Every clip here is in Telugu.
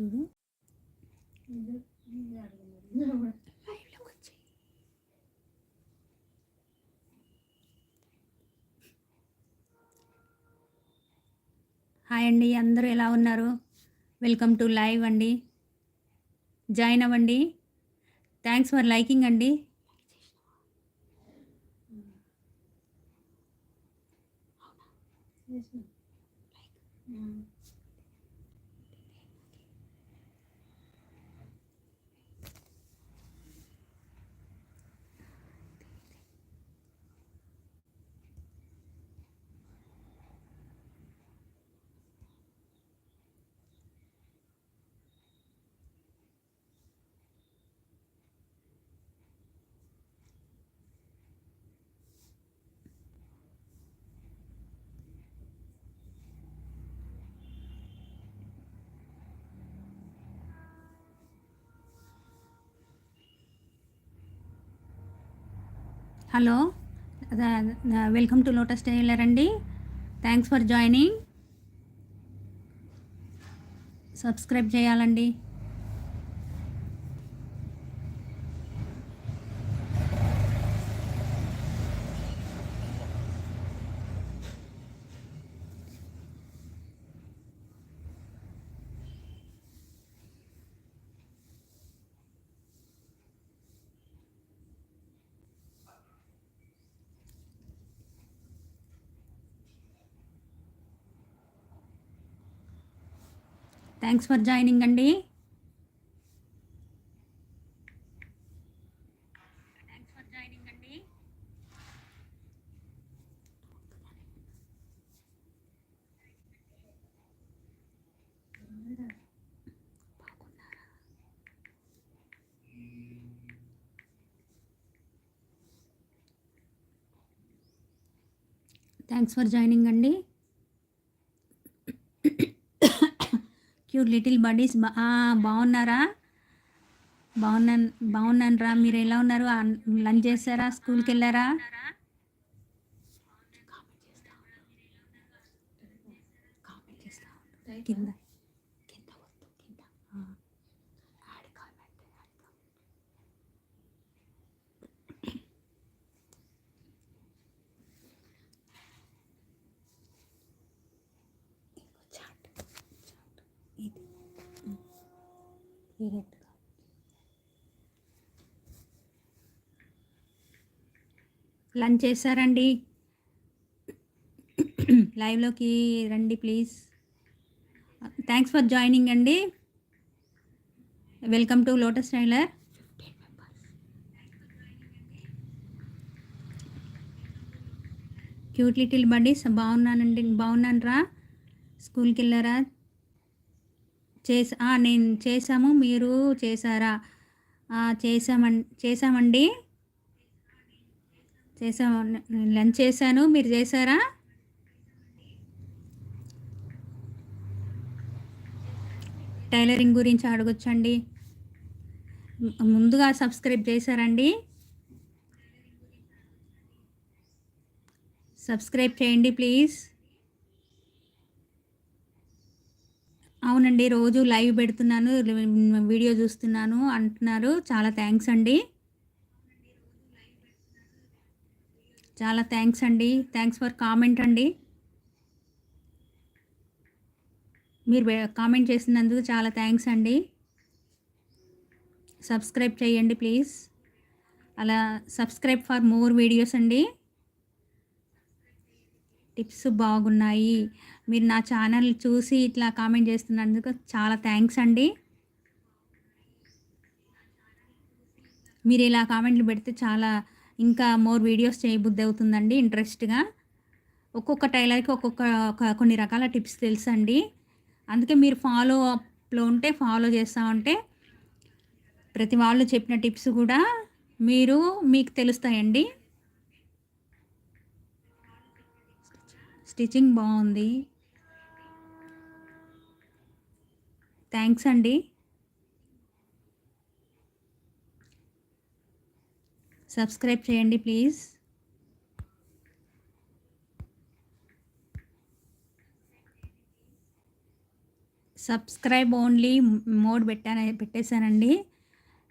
చూడు. హాయ్ అండి అందరూ ఎలా ఉన్నారు? వెల్కమ్ టు లైవ్ అండి. జాయిన్ అవ్వండి. థ్యాంక్స్ ఫర్ లైకింగ్ అండి. Hello welcome to lotus tailor అండి. థ్యాంక్స్ ఫర్ జాయినింగ్ సబ్స్క్రైబ్ చేయాలండి. థ్యాంక్స్ ఫర్ జాయినింగ్ అండి థ్యాంక్స్ ఫర్ జాయినింగ్ అండి థ్యాంక్స్ ఫర్ జాయినింగ్ అండి క్యూట్ లిటిల్ బడీస్ బాగున్నారా? బాగున్నాను బాగున్నాను రా మీరు ఎలా ఉన్నారు? లంచ్ చేస్తారా స్కూల్కి వెళ్ళారా? కింద వద్దు కింద ఆ. Add comment, add comment. ఇంకో చాట్ ఇది. లంచ్ చేశారండి లైవ్లోకి రండి ప్లీజ్. థ్యాంక్స్ ఫర్ జాయినింగ్ అండి. Welcome to lotus tailor. Cute little buddies బాగున్నానండి. బాగున్నాను రా స్కూల్కి వెళ్ళారా? చేసా నేను చేసాము మీరు చేశారా? చేసామం చేసామండి చేసాము లంచ్ చేశాను మీరు చేశారా? టైలరింగ్ గురించి అడగొచ్చండి. ముందుగా సబ్స్క్రైబ్ చేశారండి. సబ్స్క్రైబ్ చేయండి ప్లీజ్. అండి. రోజు లైవ్ పెడుతున్నాను. వీడియో చూస్తున్నాను అంటున్నారు. చాలా థ్యాంక్స్ అండి. చాలా థ్యాంక్స్ అండి. థ్యాంక్స్ ఫర్ కామెంట్ అండి. మీరు కామెంట్ చేసినందుకు చాలా థ్యాంక్స్ అండి. సబ్స్క్రైబ్ చేయండి ప్లీజ్. అలా సబ్స్క్రైబ్ ఫర్ మోర్ వీడియోస్ అండి. టిప్స్ బాగున్నాయి. మీరు నా ఛానల్ చూసి ఇట్లా కామెంట్ చేస్తున్నందుకు చాలా థ్యాంక్స్ అండి. మీరు ఇలా కామెంట్లు పెడితే చాలా ఇంకా మోర్ వీడియోస్ చేయబుద్ధి అవుతుందండి ఇంట్రెస్ట్గా. ఒక్కొక్క టైలర్కి ఒక్కొక్క కొన్ని రకాల టిప్స్ తెలుసండి. అందుకే మీరు ఫాలో అప్లో ఉంటే ఫాలో చేస్తూ ఉంటే ప్రతి వాళ్ళు చెప్పిన టిప్స్ కూడా మీరు మీకు తెలుస్తాయండి. స్టిచ్చింగ్ బాగుంది. థ్యాంక్స్ అండి. సబ్స్క్రైబ్ చేయండి ప్లీజ్. సబ్స్క్రైబ్ ఓన్లీ మోడ్ పెట్టాను పెట్టేశానండి.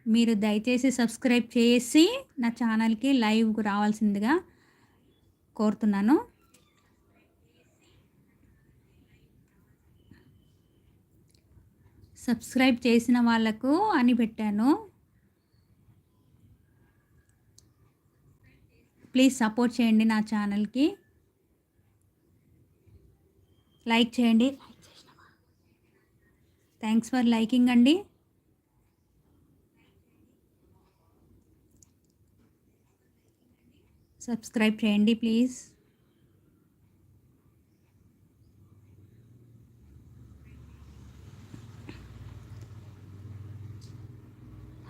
మీరు దయచేసి సబ్స్క్రైబ్ చేసి నా ఛానల్కి లైవ్కు రావాల్సిందిగా కోరుతున్నాను. సబ్స్క్రైబ్ చేసిన వాళ్ళకు అని పెట్టాను. ప్లీజ్ సపోర్ట్ చేయండి నా ఛానల్కి. లైక్ చేయండి. థ్యాంక్స్ ఫర్ లైకింగ్ అండి. సబ్స్క్రైబ్ చేయండి ప్లీజ్.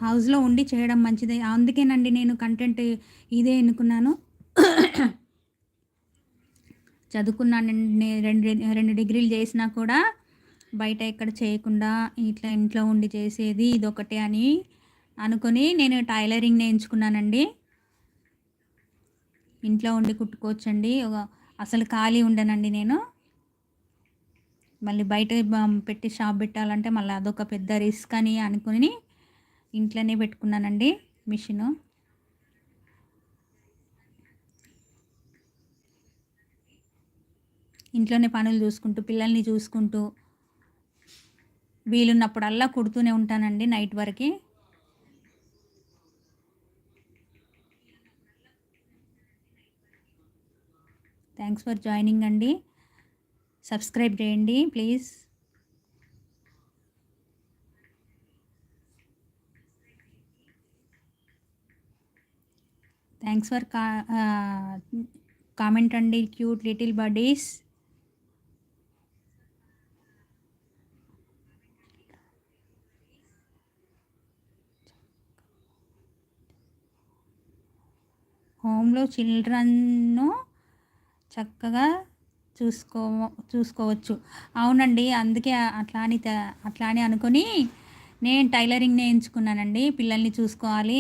హౌస్లో ఉండి చేయడం మంచిది. అందుకేనండి నేను కంటెంట్ ఇదే ఎన్నుకున్నాను. చదువుకున్నాను. రెండు రెండు డిగ్రీలు చేసినా కూడా బయట ఎక్కడ చేయకుండా ఇట్లా ఇంట్లో ఉండి చేసేది ఇదొకటే అని అనుకొని నేను టైలరింగ్ నేర్చుకున్నానండి ఇంట్లో ఉండి కుట్టుకోవచ్చండి. అసలు ఖాళీ ఉండనండి నేను. మళ్ళీ బయట పెట్టి షాప్ పెట్టాలంటే మళ్ళీ అదొక పెద్ద రిస్క్ అని అనుకుని ఇంట్లోనే పెట్టుకున్నానండి మిషను. ఇంట్లోనే పనులు చూసుకుంటూ పిల్లల్ని చూసుకుంటూ వీలున్నప్పుడల్లా కుడుతూనే ఉంటానండి నైట్ వరకు. థ్యాంక్స్ ఫర్ జాయినింగ్ అండి. సబ్స్క్రైబ్ చేయండి ప్లీజ్. థ్యాంక్స్ ఫర్ కా కామెంట్ అండి. Cute little buddies. హోమ్లో చిల్డ్రన్ను చక్కగా చూసుకో చూసుకోవచ్చు. అవునండి అందుకే అట్లా అని అట్లా అని అనుకొని నేను టైలరింగ్ నేర్చుకున్నానండి పిల్లల్ని చూసుకోవాలి.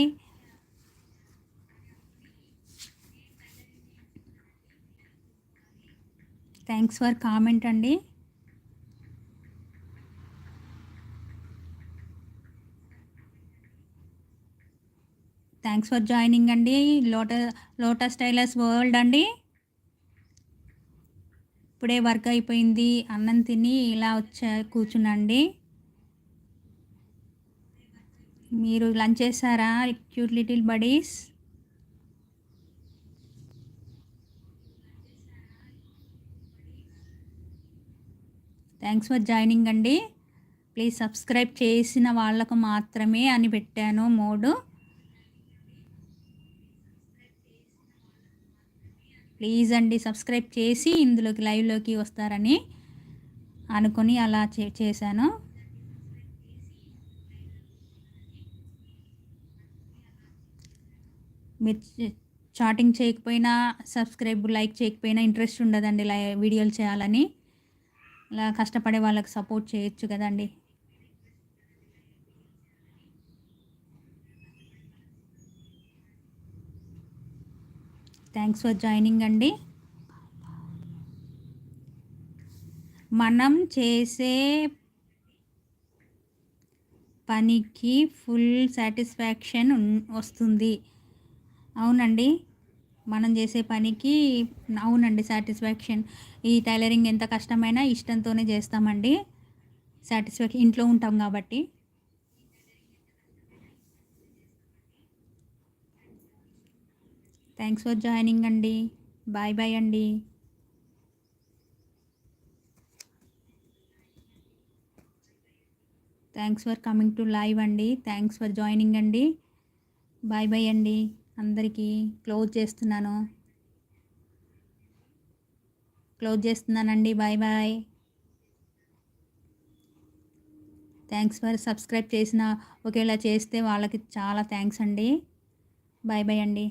థ్యాంక్స్ ఫర్ కామెంట్ అండి. థ్యాంక్స్ ఫర్ జాయినింగ్ అండి. లోటస్ లోటస్ టైలర్స్ వరల్డ్ అండి. ఇప్పుడే వర్క్ అయిపోయింది. అన్నం తిని ఇలా వచ్చా కూర్చునండి. మీరు లంచ్ చేశారా cute little buddies? Thanks for joining అండి ప్లీజ్ సబ్స్క్రైబ్ చేసిన వాళ్ళకు మాత్రమే అని పెట్టాను మోడు. ప్లీజ్ అండి సబ్స్క్రైబ్ చేసి ఇందులోకి లైవ్లోకి వస్తారని అనుకొని అలా చే చేశాను. మీరు చాటింగ్ చేయకపోయినా సబ్స్క్రైబ్ లైక్ చేయకపోయినా ఇంట్రెస్ట్ ఉండదండి లై వీడియోలు చేయాలని. ఇలా కష్టపడే వాళ్ళకి సపోర్ట్ చేయొచ్చు కదండి. థ్యాంక్స్ ఫర్ జాయినింగ్ అండి. మనం చేసే పనికి ఫుల్ సాటిస్ఫాక్షన్ వస్తుంది. అవునండి. మనం చేసే పనికి అవునండి సాటిస్ఫాక్షన్. ఈ టైలరింగ్ ఎంత కష్టమైనా ఇష్టంతోనే చేస్తామండి. సాటిస్ఫాక్షన్ ఇంట్లో ఉంటాం కాబట్టి. థ్యాంక్స్ ఫర్ జాయినింగ్ అండి. బాయ్ బాయ్ అండి. Thanks for coming to live అండి. థ్యాంక్స్ ఫర్ జాయినింగ్ అండి. బాయ్ బాయ్ అండి. అందరికీ క్లోజ్ చేస్తున్నాను. క్లోజ్ చేస్తున్నానండి. Bye bye. Thanks for subscribe చేసిన ఒకేలా చేస్తే వాళ్ళకి చాలా థ్యాంక్స్ అండి. బాయ్ బాయ్ అండి.